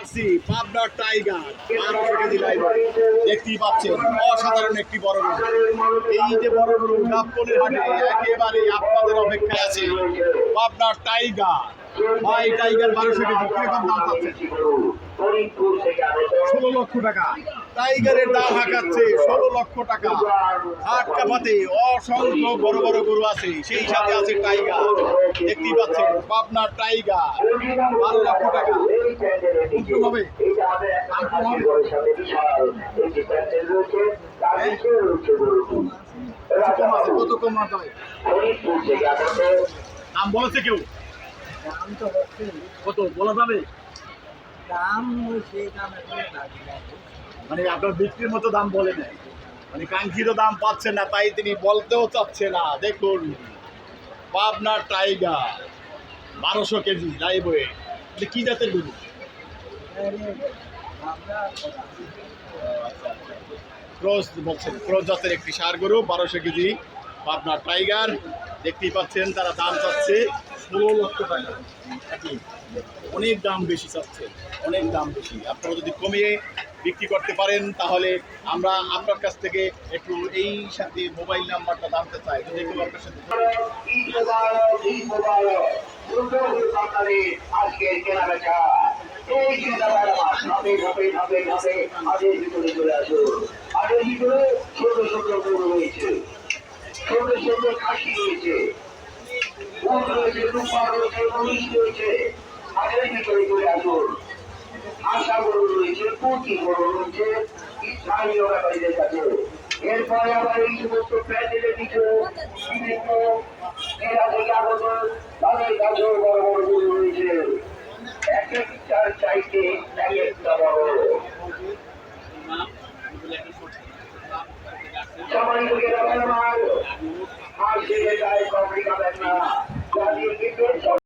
আসছি পাবনা টাইগার বারোশো দেখতেই পাচ্ছেন, অসাধারণ একটি বড় গরু এই যে বড় গরু গাবতলের হাটে একেবারে আপনাদের অপেক্ষায় আছে পাবনা টাইগার। ভাই, টাইগার বারোশো কেজি, কীরকম দাম পাচ্ছেন? ষোলো লক্ষ টাকা। টাইগারের দাম হাঁকাচ্ছে, ষোলো লক্ষ টাকা। হাট কাপাতে অসংখ্য বড় বড় গরু আছে, সেই সাথে আছে টাইগার। দেখতেই পাচ্ছেন পাবনা টাইগার বারো লক্ষ টাকা। হবে কত কম দাম কত, বলা যাবে? দাম সেই দাম। মানে আপনার বিক্রির মতো দাম বলে নেয় মানে কাঙ্ক্ষিত দাম পাচ্ছে না, তাই তিনি বলতেও চাচ্ছে না। দেখুন, পাবনার টাইগার, বারোশো কেজি লাইভ ওয়েট কি জাতের গরু? ক্রস বলছেন, ক্রস জাতের একটি সার গরু, বারোশো কেজি পাবনার টাইগার। দেখতেই পাচ্ছেন, তারা দাম চাচ্ছে ষোলো লক্ষ টাকা। অনেক দাম বেশি চাচ্ছে, অনেক দাম বেশি। আপনারা যদি কমিয়ে বিক্রি করতে পারেন তাহলে আমরা আপনার কাছ থেকে একটু এই সাথে মোবাইল নাম্বারটা জানতে চাই যদি কেউ আপনার সাথে ছোট ছোট রয়েছে রয়েছে রয়েছে আজের ভিতরে আসুন আশা গরু রয়েছে, প্রতি গরু রয়েছে, স্থানীয় ব্যাপারীদের কাছে। এরপরে আবার এই সমস্ত প্যান্ডেলের কিছু বিভিন্ন জেলা থেকে আগত তাদের কাছেও বড় বড় গরু রয়েছে। এক একটার চাইতে এক একটা বড়। সবাই